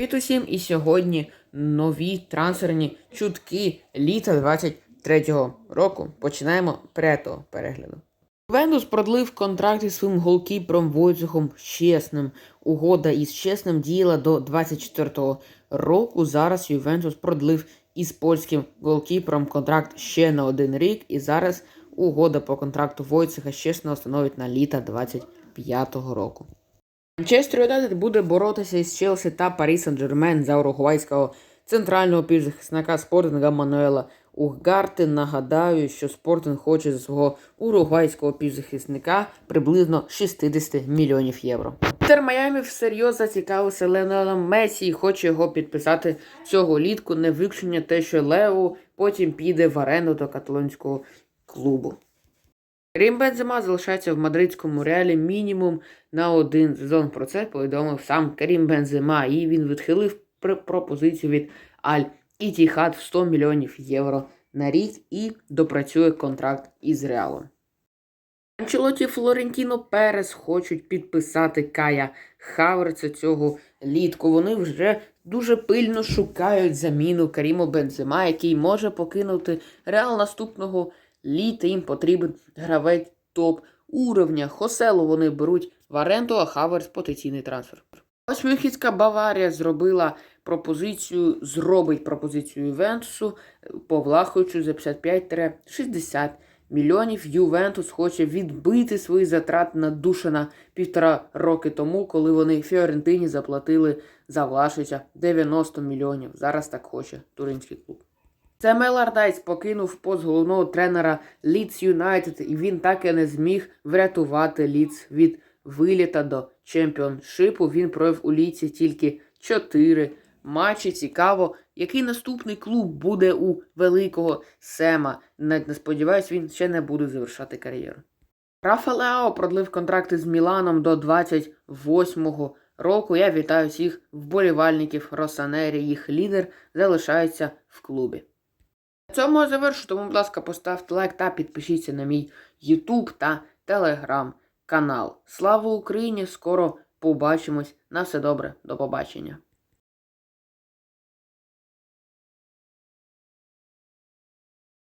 Привіт усім і сьогодні нові трансферні чутки літа 23-го року. Починаємо п'ятого перегляду. Ювентус продлив контракт із своїм голкіпером Войцехом Чесним. Угода із Чесним діяла до 24-го року. Зараз Ювентус продлив із польським голкіпером контракт ще на один рік. І зараз угода по контракту Войцеха Чесного становить на літа 25-го року. Манчестер Юнайтед буде боротися із Челсі та Парі Сен-Джермен за уругвайського центрального півзахисника Спортинга Мануела Уггарти. Нагадаю, що Спортинг хоче за свого уругвайського півзахисника приблизно 60 мільйонів євро. Інтер Майамі всерйоз зацікавився Леонелом Месі і хоче його підписати цього літку. Не виключення те, що Лео потім піде в аренду до каталонського клубу. Крім Бензема залишається в мадридському реалі мінімум на один сезон. Про це повідомив сам Карім Бензема, і він відхилив пропозицію від Аль Ітіхад в 100 мільйонів євро на рік і допрацює контракт із Реалом. Анчелоті Флорентіно Перес хочуть підписати Кая Хаверца цього літку. Вони вже дуже пильно шукають заміну Каріму Бензема, який може покинути Реал наступного літа. Їм потрібен гравець топ уровня. Хоселу вони беруть в оренду, а Хаверс потенційний трансфер. Ось Мюнхенська Баварія зробила пропозицію, зробить пропозицію Ювентусу, повлахуючи за 55-60 мільйонів. Ювентус хоче відбити свої затрати на Душина півтора роки тому, коли вони Фіорентині заплатили за Влашича 90 мільйонів. Зараз так хоче туринський клуб. Це Мелардайс покинув пост головного тренера Лідс Юнайтед, і він так і не зміг врятувати Лідс від виліта до чемпіоншипу. Він провів у Ліці тільки 4 матчі. Цікаво, який наступний клуб буде у великого Сема. Навіть не сподіваюсь, він ще не буде завершати кар'єру. Рафа Леао продлив контракти з Міланом до 28-го року. Я вітаю всіх вболівальників Росанері. Їх лідер залишається в клубі. Цьому я завершу, тому, будь ласка, поставте лайк та підпишіться на мій YouTube та Telegram канал. Слава Україні! Скоро побачимось. На все добре, до побачення.